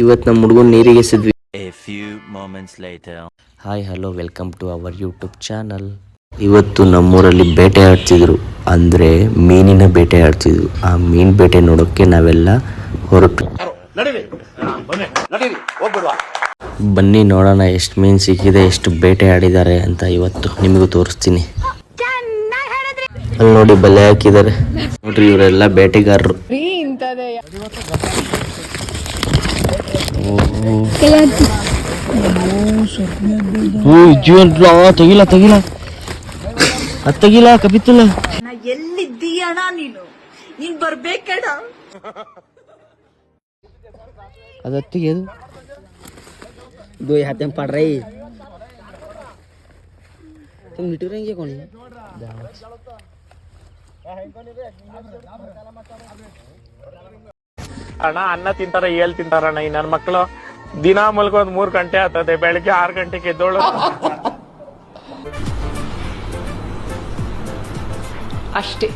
ಇವತ್ತು ನಮ್ಮ ಹುಡುಗನ ನೀರಿಗೆ ಸಿದ್ವಿ A few hi hello welcome to our YouTube channel ಇವತ್ತು ನಮ್ಮೂರಲ್ಲಿ ಬೇಟೆ ಆಡ್ತಿದ್ರು. ಅಂದ್ರೆ ಮೀನಿನ ಬೇಟೆ ಆಡ್ತಿದ್ರು. ಆ ಮೀನ್ ಬೇಟೆ ನೋಡೋಕೆ ನಾವೆಲ್ಲ ಹೊರಟು ಬನ್ನಿ ನೋಡೋಣ ಎಷ್ಟು ಮೀನ್ ಸಿಕ್ಕಿದೆ ಎಷ್ಟು ಬೇಟೆ ಆಡಿದ್ದಾರೆ ಅಂತ ಇವತ್ತು ನಿಮಗೂ ತೋರಿಸ್ತೀನಿ. ಅಲ್ಲಿ ನೋಡಿ ಬಲೆ ಹಾಕಿದ್ದಾರೆ. ನೋಡ್ರಿ ಇವರೆಲ್ಲ ಬೇಟೆಗಾರರು. ಜೀವನ್ ತೆಗಿಲ್ಲ ತೆಗಿಲ್ಲ ಅದು ತೆಗಿಲ್ಲ ಕಪಿತಲ್ಲ ನಾ ಎಲ್ಲಿದ್ದೀಯಣ ನೀನು ನೀನ್ ಬರ್ಬೇಕಣ ಅದು ಹತ್ತಿಗೆ ಅದು दो हाथ में पड़ रही तुम मिट रहेंगे कौन ಅಣ್ಣ ಅನ್ನ ತಿಂತಾರ ಏಳ್ ತಿಂತಾರಣ್ಣ ಈ ನನ್ನ ಮಕ್ಕಳು ದಿನ ಮಲ್ಕೊಂದ್ ಮೂರ್ ಗಂಟೆ ಆಗ್ತದೆ ಬೆಳಿಗ್ಗೆ ಆರ್ ಗಂಟೆಗೆ ಎದ್ದೋಳು ಅಷ್ಟೇ